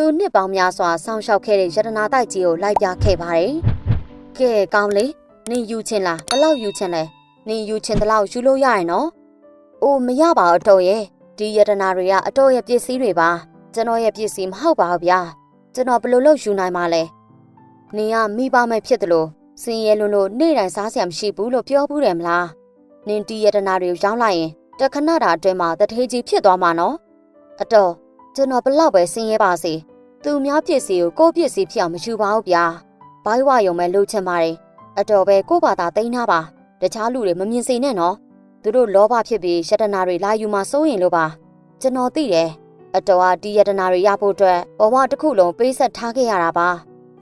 သူနှစ်ပေါင်းများစွာဆောင်းလျှောက်ခဲ့တဲ့ယတနာတိုက်ကြီးကိုလိုက်ပြခဲ့ပါတယ်။ကဲကောင်းလေနင်ယူချင်လားဘယ်လောက်ယူချင်လဲနင်ယူချင်တဲ့လောက်ယူလို့ရရင်နော်။အိုးမရပါဘူးအတော်ရဲ့ဒီယတနာတွေကအတော်ရဲ့ပစ္စည်းတွေပါကျွန်တော်ရဲ့ပစ္စည်းမဟုတ်ပါဘူးဗျာကျွန်တော်ဘယ်လိုလုပ်ယူနိုင်မှာလဲ။နင်ကမိပါမယ်ဖြစ်တယ်လို့စင်ရဲလွန်းလို့နေ့တိုင်းစားစရာမရှိဘူးလို့ပြောဘူးတယ်မလား။နင်ဒီယတနာတွေကိုရောင်းလိုက်ရင်တခဏတာအတွင်းမှာတထေးကြီးဖြစ်သွားမှာနော်။အတော်ကျွန်တော်ဘလောက်ပဲစင်ရဲပါစေ သူများပစ္စည်းကိုကိုယ့်ပစ္စည်းဖြစ်အောင်မယူပါဘူးဗျာဘိုင်းဝရုံမဲ့လှုပ်ချင်ပါတယ်အတော်ပဲကိုယ့်ဘာသာတိန်းထားပါတခြားလူတွေမမြင်စေနဲ့နော်သူတို့လောဘဖြစ်ပြီးယတနာတွေလာယူမှစိုးရင်လို့ပါကျွန်တော်သိတယ်အတော်ကဒီယတနာတွေရဖို့အတွက်ဘဝတစ်ခုလုံးပေးဆက်ထားခဲ့ရတာပါ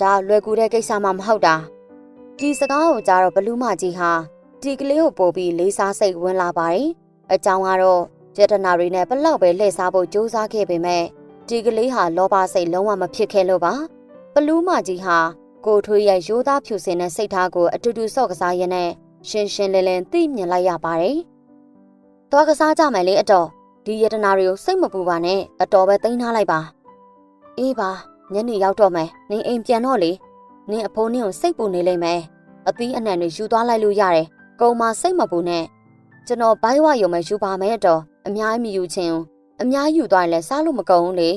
ဒါလွယ်ကူတဲ့ကိစ္စမှမဟုတ်တာဒီစကားကိုကြားတော့ဘလူးမကြီးဟာဒီကလေးကိုပို့ပြီးလေးစားစိတ်ဝင်လာပါတယ်အကြောင်းကတော့ယတနာတွေနဲ့ဘလောက်ပဲလှည့်စားဖို့ကြိုးစားခဲ့ပေမဲ့ ဒီကလေးဟာလောဘစိတ်လုံးဝမဖြစ်ခဲ့လို့ပါဘလူးမကြီးဟာကိုထွေးရဲ့ရိုးသားဖြူစင်တဲ့စိတ်ထားကိုအတူတူဆော့ကစားရင်းနဲ့ရှင်းရှင်းလင်းလင်းသိမြင်လိုက်ရပါတယ်။သွားကစားကြမယ်လေအတော်ဒီယတနာတွေကိုစိတ်မပူပါနဲ့အတော်ပဲသိမ်းထားလိုက်ပါ။အေးပါညနေရောက်တော့မယ်နင်အိမ်ပြန်တော့လေနင်အဖိုးနင်ကိုစိတ်ပူနေလိမ့်မယ်။အသီးအနှံတွေယူသွားလိုက်လို့ရတယ်။ကုံမစိတ်မပူနဲ့ကျွန်တော်ဘိုင်းဝရုံပဲယူပါမယ်အတော်အများကြီးမယူချင်ဘူး အများကြီးယူသွားရင်လည်းစားလို့မကုန်ဘူးလေ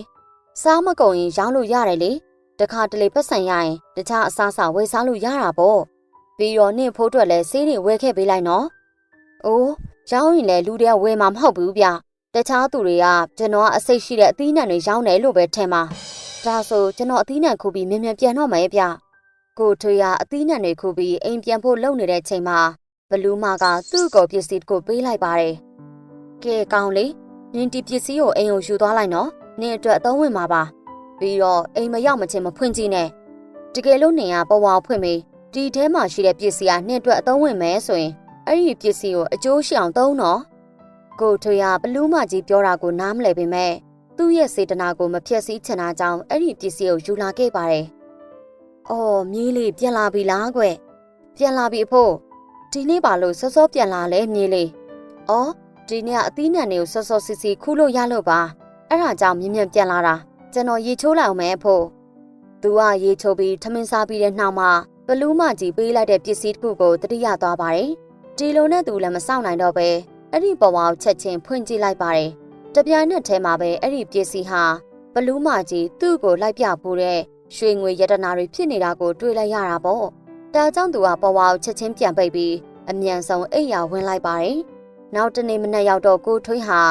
စားမကုန်ရင်ရောင်းလို့ရတယ်လေတခါတလေပတ်စံရရင်တခြားအစားအစာဝယ်စားလို့ရတာပေါ့ပြီးတော့နင့်ဖိုးအတွက်လည်းဆေးတွေဝယ်ခဲ့ပေးလိုက်နော်အိုးရောင်းရင်လည်းလူတွေကဝယ်မှာမဟုတ်ဘူးဗျတခြားသူတွေကကျွန်တော်ကအစိတ်ရှိတဲ့အသီးနှံတွေရောင်းတယ်လို့ပဲထင်ပါဒါဆိုကျွန်တော်အသီးနှံခုပြီးမြန်မြန်ပြန်တော့မယ်ဗျကိုထွေကအသီးနှံတွေခုပြီးအိမ်ပြန်ဖို့လုပ်နေတဲ့ချိန်မှာဘလူးမကသူ့ကိုပစ္စည်းတစ်ခုပေးလိုက်ပါတယ်ကဲကောင်းလေ နင်ဒီပစ္စည်းကိုအိမ်ကိုယူသွားလိုက်နော်နင်အတွက်အသုံးဝင်မှာပါပြီးတော့အိမ်မရောက်မချင်းမဖွင့်ကြည့်နဲ့တကယ်လို့နင်ကပဝါဖွင့်ပြီးဒီထဲမှာရှိတဲ့ပစ္စည်းကနင်အတွက်အသုံးဝင်မယ်ဆိုရင်အဲ့ဒီပစ္စည်းကိုအကျိုးရှိအောင်သုံးနော်ကိုထွေရဘလူးမကြီးပြောတာကိုနားမလည်ပေမဲ့သူ့ရဲ့စေတနာကိုမဖျက်ဆီးချင်တာကြောင့်အဲ့ဒီပစ္စည်းကိုယူလာခဲ့ပါတယ်။အော်မြေးလေးပြန်လာပြီလားကွ။ပြန်လာပြီအဖို့ဒီနေ့ပါလို့စောစောပြန်လာလဲမြေးလေး။အော် ဒီနေ့ကအသီးနှံတွေကိုစောစောစီစီခူးလို့ရလို့ပါအဲ့ဒါကြောင့်မြင်မြင်ပြန်လာတာကျွန်တော်ရေချိုးလိုက်အောင်မယ်ဖို့သူကရေချိုးပြီးထမင်းစားပြီးတဲ့နောက်မှာဘလူးမကြီးပေးလိုက်တဲ့ပစ္စည်းတစ်ခုကိုတတိယသွားပါတယ်ဒီလိုနဲ့သူလည်းမစောင့်နိုင်တော့ပဲအဲ့ဒီပေါ်ဝါကိုချက်ချင်းဖွင့်ကြည့်လိုက်ပါတယ်တပြိုင်နက်တည်းမှာပဲအဲ့ဒီပစ္စည်းဟာဘလူးမကြီးသူ့ကိုလိုက်ပြဖို့တဲ့ရွှေငွေရတနာတွေဖြစ်နေတာကိုတွေ့လိုက်ရတာပေါ့ဒါကြောင့်သူကပေါ်ဝါကိုချက်ချင်းပြန်ပိတ်ပြီးအမြန်ဆုံးအိပ်ယာဝင်လိုက်ပါတယ် နောက်တနေ့မနက်ရောက်တော့ကိုထွေးဟာ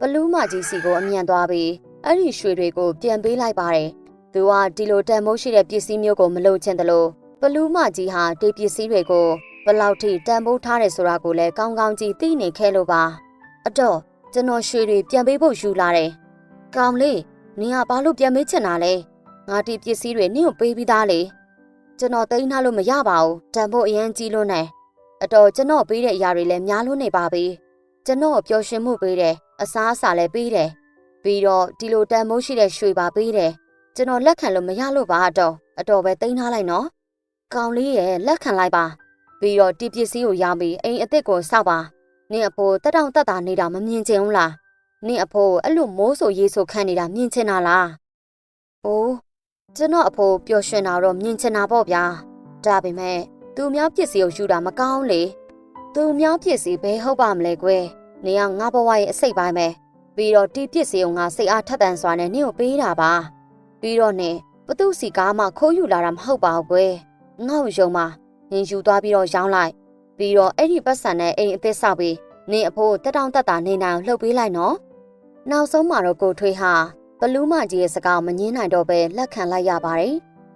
ဘလူးမကြီးစီကိုအမြန်သွားပြီးအဲ့ဒီရွှေတွေကိုပြန်ပေးလိုက်ပါတယ်။သူကဒီလိုတန်မိုးရှိတဲ့ပစ္စည်းမျိုးကိုမလိုချင်တယ်လို့ဘလူးမကြီးဟာဒီပစ္စည်းတွေကိုဘလောက်ထိတန်ဖိုးထားတယ်ဆိုတာကိုလည်းကောင်းကောင်းကြည့်သိနေခဲ့လို့ပါ။အတော့ကျွန်တော်ရွှေတွေပြန်ပေးဖို့ယူလာတယ်။ကောင်းလေးနင်ကဘာလို့ပြန်မေးချင်တာလဲ။ငါဒီပစ္စည်းတွေနင့်ကိုပေးပြီးသားလေ။ကျွန်တော်သိမ်းထားလို့မရပါဘူး။တန်ဖိုးအရင်ကြီးလို့နေ။အတော့ကျွန်တော်ပေးတဲ့အရာတွေလည်းများလို့နေပါပြီ။ ကျွန်တော်ပျော်ရွှင်မှုပေးတယ်အစားအစာလည်းပေးတယ်ပြီးတော့ဒီလိုတန်မိုးရှိတဲ့ရွှေပါပေးတယ်ကျွန်တော်လက်ခံလို့မရလို့ပါအတော်အတော်ပဲတိန်းထားလိုက်နော်ကောင်လေးရဲ့လက်ခံလိုက်ပါပြီးတော့ဒီပစ္စည်းကိုရောင်းပြီးအိမ်အစ်စ်ကိုစောက်ပါနင့်အဖိုးတက်တောင့်တက်တာနေတာမမြင်ချင်ဘူးလားနင့်အဖိုးအဲ့လိုမိုးဆိုရေးဆိုခံနေတာမြင်ချင်တာလားအိုးကျွန်တော်အဖိုးပျော်ရွှင်တာတော့မြင်ချင်တာပေါ့ဗျာဒါပေမဲ့သူများပစ္စည်းကိုယူတာမကောင်းလေသူများပစ္စည်းဘယ်ဟုတ်ပါမလဲကွယ် နေကငါဘဝရဲ့အစိတ်ပိုင်းပဲပြီးတော့တီးပြစ်စီအောင်ငါစိတ်အားထက်သန်စွာနဲ့နင့်ကိုပေးတာပါပြီးတော့နေဘသူစီကားမှခိုးယူလာတာမဟုတ်ပါဘူးကွယ်ငါ့ကိုယုံပါနင်ယူသွားပြီးတော့ရောင်းလိုက်ပြီးတော့အဲ့ဒီပတ်စံနဲ့အိမ်အသစ်ဆောက်ပြီးနင်အဖိုးတက်တောင့်တက်တာနေနိုင်အောင်လှုပ်ပေးလိုက်နော်နောက်ဆုံးမှာတော့ကိုထွေးဟာဘလူးမကြီးရဲ့စကားမငင်းနိုင်တော့ပဲလက်ခံလိုက်ရပါတယ်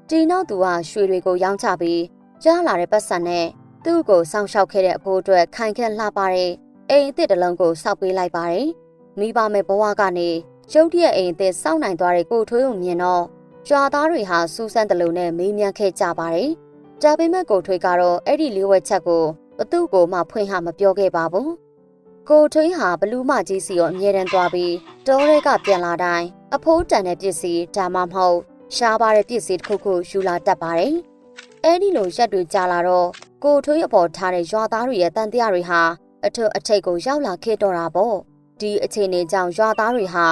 ဒီနောက်သူကရွှေတွေကိုရောင်းချပြီးကြားလာတဲ့ပတ်စံနဲ့သူ့ကိုစောင့်ရှောက်ခဲ့တဲ့အဖိုးအတွက်ခိုင်ခန့်လှပတဲ့ အိမ်အစ်စ်တစ်လုံးကိုစောက်ပေးလိုက်ပါတယ်။မိဘမဲ့ဘဝကနေရုတ်တရက်အိမ်အစ်စ်စောက်နိုင်သွားတဲ့ကိုထွေးကိုမြင်တော့ကြွာသားတွေဟာစူးစမ်းတလုံးနဲ့မေးမြန်းခဲ့ကြပါတယ်။ဒါပေမဲ့ကိုထွေးကတော့အဲ့ဒီလေးဝက်ချက်ကိုဘသူ့ကိုမှဖွင့်ဟမပြောခဲ့ပါဘူး။ကိုထွေးဟာဘလူးမကြီးစီကိုအမြဲတမ်းသွားပြီးတောထဲကပြန်လာတိုင်းအဖိုးတန်တဲ့ပစ္စည်းဒါမှမဟုတ်ရှားပါတဲ့ပစ္စည်းတစ်ခုခုယူလာတတ်ပါတယ်။အဲ့ဒီလိုရက်တွေကြာလာတော့ကိုထွေးအပေါ်ထားတဲ့ရွာသားတွေရဲ့တန်တရားတွေဟာ အထွတ်အထိပ်ကိုရောက်လာခဲ့တော့တာပေါ့ဒီအခြေအနေကြောင့်ရွာသားတွေဟာ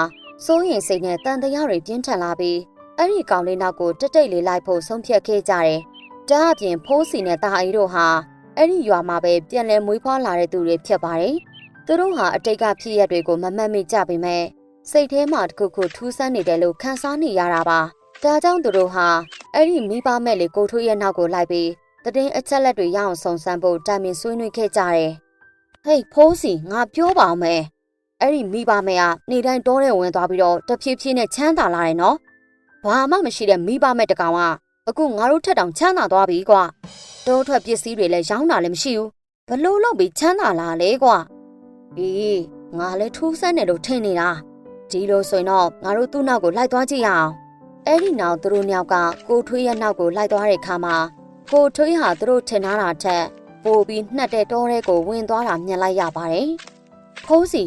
စိုးရင်စိတ်နဲ့တန်တရားတွေပြင်းထန်လာပြီးအဲ့ဒီကောင်လေးနောက်ကိုတက်တိတ်လေးလိုက်ဖို့ဆုံးဖြတ်ခဲ့ကြတယ်။ဒါအပြင်ဖိုးစီနဲ့တာအီတို့ဟာအဲ့ဒီရွာမှာပဲပြန်လည်မွေးဖွားလာတဲ့သူတွေဖြစ်ပါတယ်။သူတို့ဟာအတိတ်ကဖြစ်ရက်တွေကိုမမှတ်မိကြပေမဲ့စိတ်ထဲမှာတစ်ခုခုထူးဆန်းနေတယ်လို့ခံစားနေရတာပါ။ဒါကြောင့်သူတို့ဟာအဲ့ဒီမိဘမဲ့လေးကိုထွေးရဲ့နောက်ကိုလိုက်ပြီးတည်င်းအချက်လက်တွေရအောင်စုံစမ်းဖို့တိုင်ပင်ဆွေးနွေးခဲ့ကြတယ်။ ဟေးဖိုးစီငါပြောပါအောင်မယ်။အဲ့ဒီမိဘမဲ့ကနေတိုင်းတောထဲဝင်သွားပြီးတော့တဖြည်းဖြည်းနဲ့ချမ်းသာလာတယ်နော်။ဘာမှမရှိတဲ့မိဘမဲ့တကောင်ကအခုငါတို့ထက်တောင်ချမ်းသာသွားပြီကွာ။တောထွက်ပစ္စည်းတွေလည်းရောင်းတာလည်းမရှိဘူး။ဘလို့လို့ပြီးချမ်းသာလာလေကွာ။အေးငါလည်းထူးဆန်းတယ်လို့ထင်နေတာ။ဒီလိုဆိုရင်တော့ငါတို့သူ့နောက်ကိုလိုက်သွားကြည့်ရအောင်။အဲ့ဒီနောက်သူတို့ညောက်ကကိုထွေးရဲ့နောက်ကိုလိုက်သွားတဲ့အခါမှာကိုထွေးဟာသူတို့ထင်ထားတာထက် ပိုပြီးနှက်တဲ့တောထဲကိုဝင်သွားတာမြင်လိုက်ရပါတယ်။ဖိုးစီ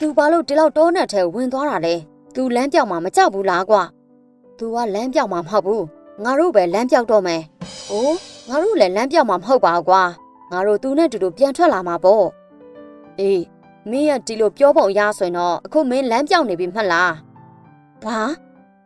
သူဘာလို့ဒီလောက်တောနဲ့ထဲဝင်သွားတာလဲ။ तू လမ်းပြောက်မှာမကြောက်ဘူးလားကွာ။ तू ကလမ်းပြောက်မှာမဟုတ်ဘူး။ငါတို့ပဲလမ်းပြောက်တော့မယ်။အိုးငါတို့လည်းလမ်းပြောက်မှာမဟုတ်ပါဘူးကွာ။ငါတို့သူနဲ့တူတူပြန်ထွက်လာမှာပေါ့။အေးမင်းရဒီလိုပြောပုံရဆိုရင်တော့အခုမင်းလမ်းပြောက်နေပြီမှတ်လား။ဘာ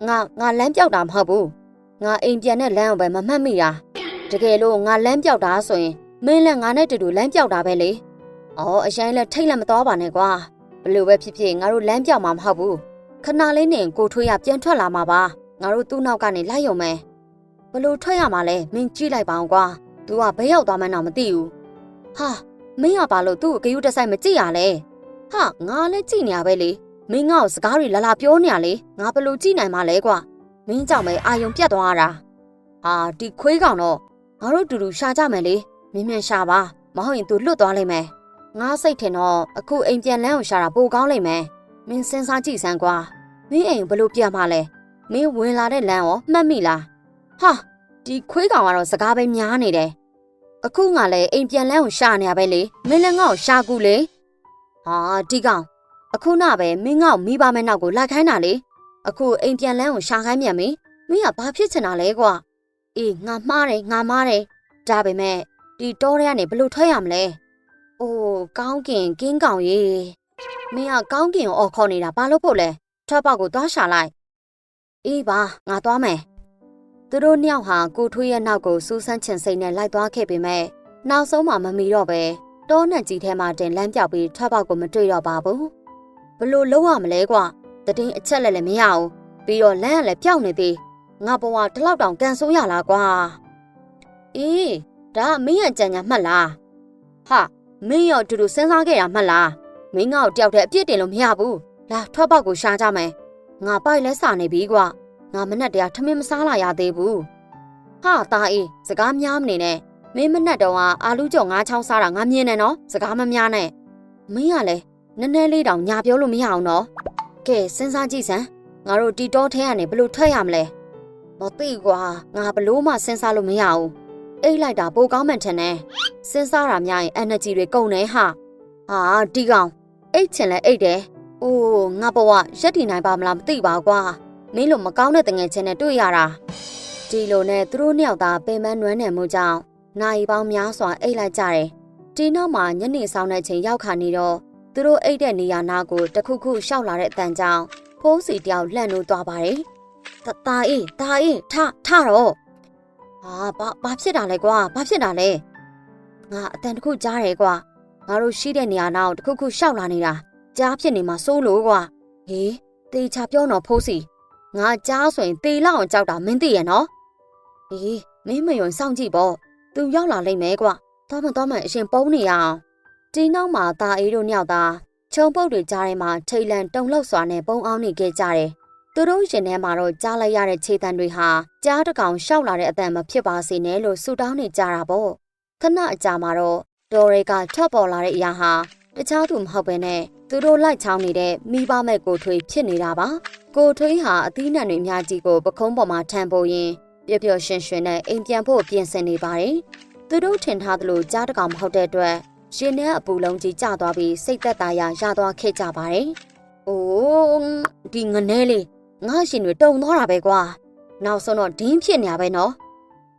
ငါငါလမ်းပြောက်တာမဟုတ်ဘူး။ငါအိမ်ပြန်တဲ့လမ်းကိုပဲမမှတ်မိတာ။တကယ်လို့ငါလမ်းပြောက်တာဆိုရင် မင်းလည်းငါနဲ့တူတူလမ်းပြောက်တာပဲလေ။အော်အရင်လည်းထိတ်လည်းမတော်ပါနဲ့ကွာ။ဘလို့ပဲဖြစ်ဖြစ်ငါတို့လမ်းပြောက်မှာမဟုတ်ဘူး။ခဏလေးနဲ့ကိုထွေးရပြန်ထွက်လာမှာပါ။ငါတို့သူ့နောက်ကနေလိုက်ရုံပဲ။ဘလို့ထွက်ရမှာလဲမင်းကြည့်လိုက်ပါအောင်ကွာ။ तू ကဘယ်ရောက်သွားမှန်းတော့မသိဘူး။ဟာမင်းကဘာလို့သူ့ကိုဂယုတဆိုင်မကြည့်ရလဲ။ဟာငါလည်းကြည့်နေရပဲလေ။မင်းငါ့ကိုစကားတွေလာလာပြောနေရလေ။ငါဘလို့ကြည့်နိုင်မှာလဲကွာ။မင်းကြောင့်ပဲအာယုံပြတ်သွားတာ။ဟာဒီခွေးကောင်တော့ငါတို့တူတူရှာကြမယ်လေ။ မြင်မြန်ရှာပါ။မဟုတ်ရင် तू လွတ်သွားလိမ့်မယ်။ငါစိတ်ထင်တော့အခုအိမ်ပြန်လန်းကိုရှာတာပိုကောင်းလိမ့်မယ်။မင်းစဉ်းစားကြည့်စမ်းကွာ။မင်းအိမ်ဘလို့ပြန်မှလဲ။မင်းဝင်လာတဲ့လမ်းရောမှတ်မိလား။ဟာဒီခွေးကောင်ကတော့စကားပဲများနေတယ်။အခုငါလည်းအိမ်ပြန်လန်းကိုရှာနေရပဲလေ။မင်းလည်းငါ့ကိုရှာကူလေ။ဟာဒီကောင်အခုနပဲမင်းငါ့ကိုမိဘမဲ့နောက်ကိုလိုက်ခိုင်းတာလေ။အခုအိမ်ပြန်လန်းကိုရှာခိုင်းမြန်မင်း။မင်းကဘာဖြစ်ချင်တာလဲကွာ။အေးငါမှားတယ်ငါမှားတယ်။ဒါပေမဲ့ ဒီတောထဲကနေဘလို့ထွက်ရမလဲ။အိုးကောင်းကင်ကင်းကောင်ရေ။မင်းကကောင်းကင်ကိုအော်ခေါ်နေတာဘာလို့ဖို့လဲ။ထွက်ပေါက်ကိုသွားရှာလိုက်။အေးပါငါသွားမယ်။သူတို့နှစ်ယောက်ဟာကိုထွေးရဲ့နောက်ကိုစူးစမ်းချင်စိတ်နဲ့လိုက်သွားခဲ့ပေမဲ့နောက်ဆုံးမှမမီတော့ပဲတောနဲ့ကြီးထဲမှာတင်လမ်းပြောက်ပြီးထွက်ပေါက်ကိုမတွေ့တော့ပါဘူး။ဘလို့လုံးဝမလဲကွာ။တည်င်းအချက်လည်းလည်းမရဘူး။ပြီးတော့လမ်းကလည်းပြောက်နေသေး။ငါဘဝဒီလောက်တောင်ကန်ဆိုးရလားကွာ။အေး ဒါကမင်းရဲ့ကြံညာမှတ်လားဟာမင်းရောအတူတူစဉ်းစားခဲ့တာမှတ်လားမင်းငါ့ကိုတယောက်တည်းအပြစ်တင်လို့မရဘူးလာထွက်ပေါက်ကိုရှာကြမယ်ငါပိုက်လဲစာနေပြီကွာငါမနဲ့တရားထမင်းမစားလာရသေးဘူးဟာတာအေးစကားများမနေနဲ့မင်းမနဲ့တော့အာလူးကြော်ငါးချောင်းစားတာငါမြင်နေနော်စကားမများနဲ့မင်းကလည်းနည်းနည်းလေးတောင်ညာပြောလို့မရအောင်နော်ကဲစဉ်းစားကြည့်စမ်းငါတို့တီတောထဲကနေဘလို့ထွက်ရမလဲမသိကွာငါဘလို့မှစဉ်းစားလို့မရဘူး အိတ်လိုက်တာပိုကောင်းမှန်ထင်တယ်။စဉ်းစားတာများရင် energy တွေကုန်နေဟာ။ဟာဒီကောင်အိတ်ချင်လဲအိတ်တယ်။အိုးငါဘဝရက်တည်နိုင်ပါမလားမသိပါကွာ။မင်းလိုမကောင်းတဲ့တငယ်ချင်းနဲ့တွေ့ရတာ။ဒီလိုနဲ့သူတို့နှစ်ယောက်သားပင်ပန်းနွမ်းနယ်မှုကြောင့်နိုင်ပေါင်းများစွာအိတ်လိုက်ကြတယ်။ဒီနောက်မှာညနေဆောင်တဲ့ချိန်ရောက်ခါနေတော့သူတို့အိတ်တဲ့နေရာနာကိုတခုခုရှောက်လာတဲ့အတန်ကြောင့်ဖိုးစီတယောက်လှန့်လို့သွားပါတယ်။တာအေးတာအေးထထတော့ ဟာဘာဘာဖြစ်တာလဲကွာဘာဖြစ်တာလဲငါအတန်တခုကြားတယ်ကွာငါတို့ရှိတဲ့နေရာနောက်တခုခုရှောက်လာနေတာကြားဖြစ်နေမှာစိုးလို့ကွာဟေးတေချာပြောတော့ဖိုးစီငါကြားဆိုရင်တေလောက်အောင်ကြောက်တာမင်းသိရနော်အေးမင်းမယုံစောင့်ကြည့်ပေါ့သူရောက်လာလိမ့်မယ်ကွာတော့မတော့မအရင်ပုံးနေရအောင်ဒီနောက်မှာตาအေးတို့ညောက်သားခြုံပုတ်တွေကြားထဲမှာထိတ်လန့်တုန်လှုပ်စွာနဲ့ပုံအောင်နေခဲ့ကြတယ် သူတို့ရင်ထဲမှာတော့ကြားလိုက်ရတဲ့ခြေတံတွေဟာကြားတကောင်ရှောက်လာတဲ့အတန်မဖြစ်ပါစေနဲ့လို့ဆူတောင်းနေကြတာပေါ့ခဏအကြာမှာတော့ဒေါ်တွေကထပ်ပေါ်လာတဲ့အရာဟာတခြားသူမဟုတ်ဘဲနဲ့သူတို့လိုက်ချောင်းနေတဲ့မိဘမဲ့ကိုထွေးဖြစ်နေတာပါကိုထွေးဟာအသီးနှံတွေအများကြီးကိုပကုံးပေါ်မှာထမ်းပိုးရင်းပျော်ပျော်ရွှင်ရွှင်နဲ့အိမ်ပြန်ဖို့ပြင်ဆင်နေပါတယ်သူတို့ထင်ထားသလိုကြားတကောင်မဟုတ်တဲ့အတွက်ရှင်ထဲအပူလုံးကြီးကျသွားပြီးစိတ်သက်သာရာရသွားခဲ့ကြပါတယ်အိုးဒီငနဲလေး ငါရှင်တွေတုံသွားတာပဲကွာနောက်ဆုံးတော့ဒင်းဖြစ်နေရပဲနော်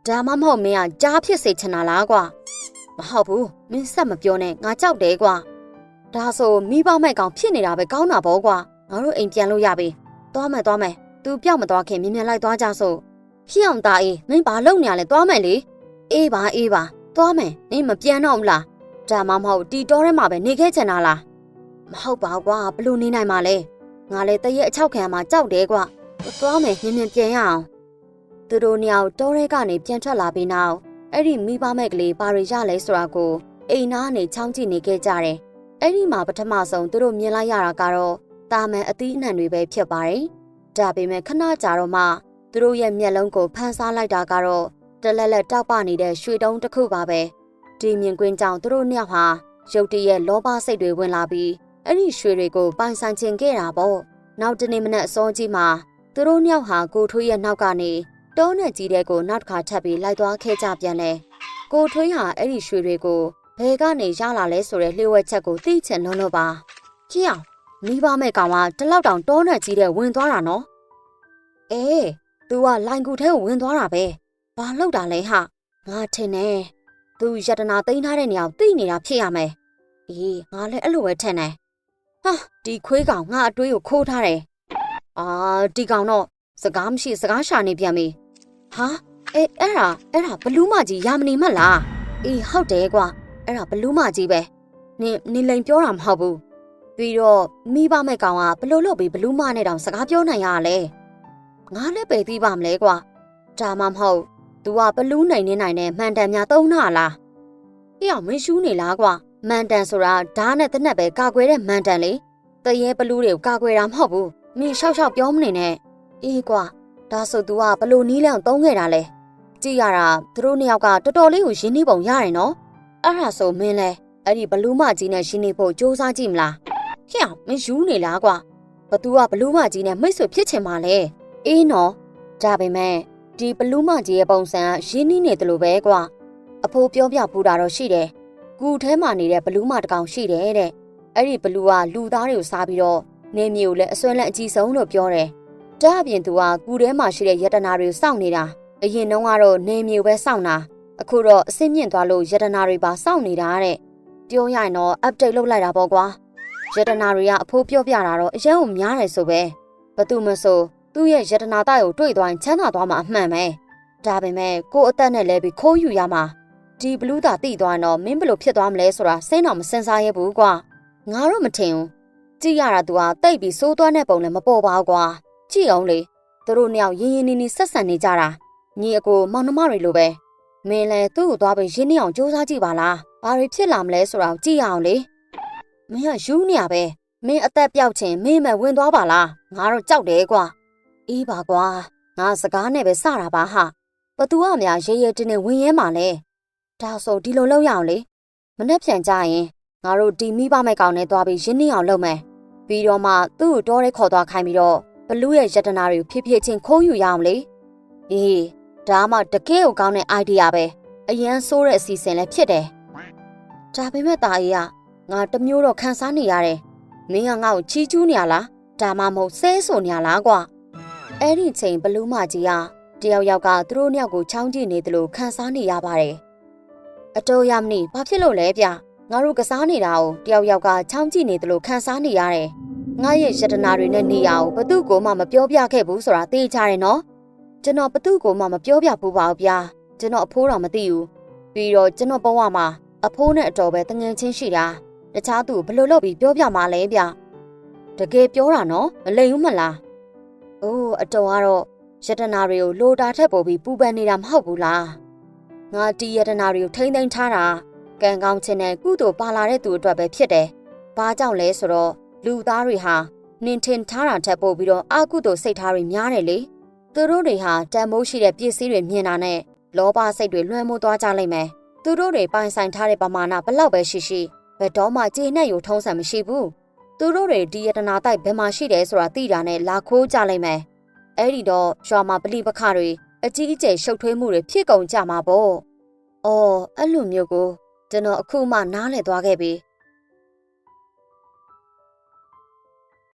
ဒါမှမဟုတ်မင်းကကြားဖြစ်စေချင်တာလားကွာမဟုတ်ဘူးမင်းဆက်မပြောနဲ့ငါကြောက်တယ်ကွာဒါဆိုမိဘမဲ့ကောင်ဖြစ်နေတာပဲကောင်းတာပေါ့ကွာငါတို့အိမ်ပြန်လို့ရပြီသွားမယ်သွားမယ်သူပြောက်မသွားခင်မြင်မြင်လိုက်သွားကြစို့ဖြစ်အောင်သားအေးမင်းဘာလုပ်နေရလဲသွားမယ်လေအေးပါအေးပါသွားမယ်မင်းမပြန်တော့ဘူးလားဒါမှမဟုတ်တီတော်ထဲမှာပဲနေခဲ့ချင်တာလားမဟုတ်ပါကွာဘလို့နေနိုင်မှာလဲ ငါလည်းတရက်အချောက်ခံမှာကြောက်တယ်ကွာသွားမယ်မြင်မြင်ပြန်ရအောင်သူတို့နှစ်ယောက်တောထဲကနေပြန်ထွက်လာပြီးနောက်အဲ့ဒီမိဘမဲ့ကလေးဘာတွေရလဲဆိုတာကိုအိမ်သားကနေချောင်းကြည့်နေခဲ့ကြတယ်အဲ့ဒီမှာပထမဆုံးသူတို့မြင်လိုက်ရတာကတော့တာမန်အသီးအနှံတွေပဲဖြစ်ပါတယ်ဒါပေမဲ့ခဏကြာတော့မှသူတို့ရဲ့မျက်လုံးကိုဖန်ဆားလိုက်တာကတော့တလက်လက်တောက်ပနေတဲ့ရွှေတုံးတစ်ခုပါပဲဒီမြင်ကွင်းကြောင့်သူတို့နှစ်ယောက်ဟာရုတ်တရက်လောဘစိတ်တွေဝင်လာပြီး အဲ့ဒီရွှေတွေကိုပိုင်ဆိုင်ခြင်းခဲ့တာပေါ့နောက်တနေ့မနက်အစောကြီးမှာသူတို့နှစ်ယောက်ဟာကိုထွေးရဲ့နောက်ကနေတောနဲ့ကြီးတဲ့ကိုနောက်တစ်ခါထပ်ပြီးလိုက်သွားခဲ့ကြပြန်တယ်ကိုထွေးဟာအဲ့ဒီရွှေတွေကိုဘယ်ကနေရလာလဲဆိုတဲ့လျှို့ဝှက်ချက်ကိုသိချင်လုံးလို့ပါကြည့်အောင်မိဘမဲ့ကောင်ကတလောက်တောင်တောနဲ့ကြီးတဲ့ဝင်သွားတာနော်အေး तू ကလိုင်ကူထဲကိုဝင်သွားတာပဲဘာလောက်တာလဲဟာငါထင်တယ် तू ယတနာသိမ်းထားတဲ့နေရာကိုသိနေတာဖြစ်ရမယ်အေးငါလည်းအဲ့လိုပဲထင်တယ် ဟာဒီခွေးကောင်ငါအတွေးကိုခိုးထားတယ်အာဒီကောင်တော့စကားမရှိစကားရှာနေပြန်ပြီဟာအေးအဲ့ဒါအဲ့ဒါဘလူးမကြီးရာမနေမလားအေးဟုတ်တယ်ကွာအဲ့ဒါဘလူးမကြီးပဲနင်နင်လိန်ပြောတာမဟုတ်ဘူးပြီးတော့မိဘမဲ့ကောင်ကဘလို့လို့ပြီးဘလူးမနဲ့တောင်စကားပြောနိုင်ရလဲငါလည်းပဲသိပါမလဲကွာဒါမှမဟုတ် तू ကဘလူးနိုင်နေနိုင်နဲ့မှန်တန်များသုံးတာလားအေးအောင်မင်းရှူးနေလားကွာ မှန်တန်ဆိုတာဓာတ်နဲ့တနက်ပဲကာကွယ်တဲ့မှန်တန်လေတရေဘလူးတွေကိုကာကွယ်တာမဟုတ်ဘူးမင်းရှောက်ရှောက်ပြောမနေနဲ့အေးကွာဒါဆို तू ကဘလို့နီးလန့်သုံးခဲ့တာလဲကြည့်ရတာသူတို့နှစ်ယောက်ကတော်တော်လေးကိုရင်းနှီးပုံရတယ်နော်အဲ့ဒါဆိုမင်းလဲအဲ့ဒီဘလူးမကြီးနဲ့ရင်းနှီးဖို့စူးစမ်းကြည့်မလားဟဲ့အောင်မင်းယူနေလားကွာဘသူကဘလူးမကြီးနဲ့မိတ်ဆွေဖြစ်ချင်ပါလဲအေးနော်ဒါပေမဲ့ဒီဘလူးမကြီးရဲ့ပုံစံကရင်းနှီးနေတယ်လို့ပဲကွာအဖိုးပြောပြပူတာတော့ရှိတယ် ကူထဲမှာနေတဲ့ဘလူးမတစ်ကောင်ရှိတယ်တဲ့အဲ့ဒီဘလူးကလူသားတွေကိုစားပြီးတော့နေမြေကိုလည်းအစွမ်းလက်အကြီးဆုံးလို့ပြောတယ်ဒါအပြင်သူကကူထဲမှာရှိတဲ့ယတနာတွေကိုစောင့်နေတာအရင်တုန်းကတော့နေမြေကိုပဲစောင့်တာအခုတော့အစင်းမြင့်သွားလို့ယတနာတွေပါစောင့်နေတာတဲ့ပြောရရင်တော့ update လုပ်လိုက်တာပေါ့ကွာယတနာတွေကအဖိုးပြောပြတာတော့အရင်ကများတယ်ဆိုပဲဘသူမဆိုသူ့ရဲ့ယတနာတိုက်ကိုတွေ့သွားရင်ချမ်းသာသွားမှာအမှန်ပဲဒါပေမဲ့ကို့အသက်နဲ့လဲပြီးခိုးယူရမှာ ဒီဘလူးသာတိသွားရင်တော့မင်းဘလို့ဖြစ်သွားမလဲဆိုတာစိတ်တော့မစင်စားရဘူးကွာငါတော့မထင်ဘူးကြည့်ရတာသူကတိတ်ပြီးစိုးသွားတဲ့ပုံလည်းမပေါ်ပါဘူးကွာကြည့်အောင်လေသူတို့နှစ်ယောက်ရင်းရင်းနှီးနှီးဆက်ဆံနေကြတာညီအကိုမောင်နှမတွေလိုပဲမင်းလည်းသူ့ကိုသွားပြီးရင်းနှီးအောင်စူးစမ်းကြည့်ပါလားဘာတွေဖြစ်လာမလဲဆိုတာကိုကြည့်ရအောင်လေမင်းကယူနေရပဲမင်းအသက်ပြောက်ချင်မင်းမဲ့ဝင်သွားပါလားငါတော့ကြောက်တယ်ကွာအေးပါကွာငါစကားနဲ့ပဲစတာပါဟာဘသူကများရဲရဲတင်းတင်းဝင်ရဲမှာလဲ ဒါဆိုဒီလိုလုပ်ရအောင်လေမနှက်ပြန်ကြရင်ငါတို့ဒီမိဘမဲ့ကောင်နဲ့သွားပြီးရင်းနှီးအောင်လုပ်မယ်ပြီးတော့မှသူ့ကိုတောထဲခေါ်သွားခိုင်းပြီးတော့ဘလူးရဲ့ယတနာတွေကိုဖြည်းဖြည်းချင်းခိုးယူရအောင်လေအေးဒါမှတကယ်ကိုကောင်းတဲ့ idea ပဲအရန်ဆိုးတဲ့အစီအစဉ်လည်းဖြစ်တယ်ဒါပေမဲ့ตาအေးကငါတမျိုးတော့ခံစားနေရတယ်မင်းကငါ့ကိုချီးကျူးနေရလားဒါမှမဟုတ်ဆဲဆိုနေရလားကွာအဲ့ဒီချိန်ဘလူးမကြီးကတယောက်ယောက်ကသူတို့နှစ်ယောက်ကိုချောင်းကြည့်နေတယ်လို့ခံစားနေရပါတယ် အတော်ရမနေဘာဖြစ်လို့လဲဗျငါတို့ကစားနေတာကိုတယောက်ယောက်ကချောင်းကြည့်နေတယ်လို့ခံစားနေရတယ်ငါရဲ့ယတနာတွေနဲ့နေရအောင်ဘသူ့ကိုမှမပြောပြခဲ့ဘူးဆိုတာသိကြတယ်နော်ကျွန်တော်ဘသူ့ကိုမှမပြောပြဘူးပါဘူးဗျာကျွန်တော်အဖိုးတော်မသိဘူးပြီးတော့ကျွန်တော်ဘဝမှာအဖိုးနဲ့အတော်ပဲတငယ်ချင်းရှိတာတခြားသူဘယ်လိုလုပ်ပြီးပြောပြမှာလဲဗျတကယ်ပြောတာနော်မလိမ်ဘူးမလားအိုးအတော်ကတော့ယတနာတွေကိုလိုတာထက်ပိုပြီးပူပန်နေတာမဟုတ်ဘူးလား ငါတီယတနာတွေကိုထိမ့်သိမ်းထားတာကံကောင်းခြင်းနဲ့ကုသိုလ်ပါလာတဲ့သူအတွက်ပဲဖြစ်တယ်ဘာကြောင့်လဲဆိုတော့လူသားတွေဟာနင်ထင်ထားတာထက်ပိုပြီးတော့အကုသိုလ်စိတ်ထားတွေများတယ်လေသူတို့တွေဟာတန်မိုးရှိတဲ့ပစ္စည်းတွေမြင်တာနဲ့လောဘစိတ်တွေလွှမ်းမိုးသွားကြလိမ့်မယ်သူတို့တွေပိုင်ဆိုင်ထားတဲ့ပမာဏဘလောက်ပဲရှိရှိဘယ်တော့မှကျေနပ်ယူထုံးစံမရှိဘူးသူတို့တွေဒီယတနာတိုက်ဘယ်မှာရှိတယ်ဆိုတာသိတာနဲ့လာခိုးကြလိမ့်မယ်အဲ့ဒီတော့ရွာမှာပလိပခတွေ အကြီးအကျယ်ရှုပ်ထွေးမှုတွေဖြစ်ကုန်ကြမှာပေါ့အော်အဲ့လိုမျိုးကိုကျွန်တော်အခုမှနားလည်သွားခဲ့ပြီ။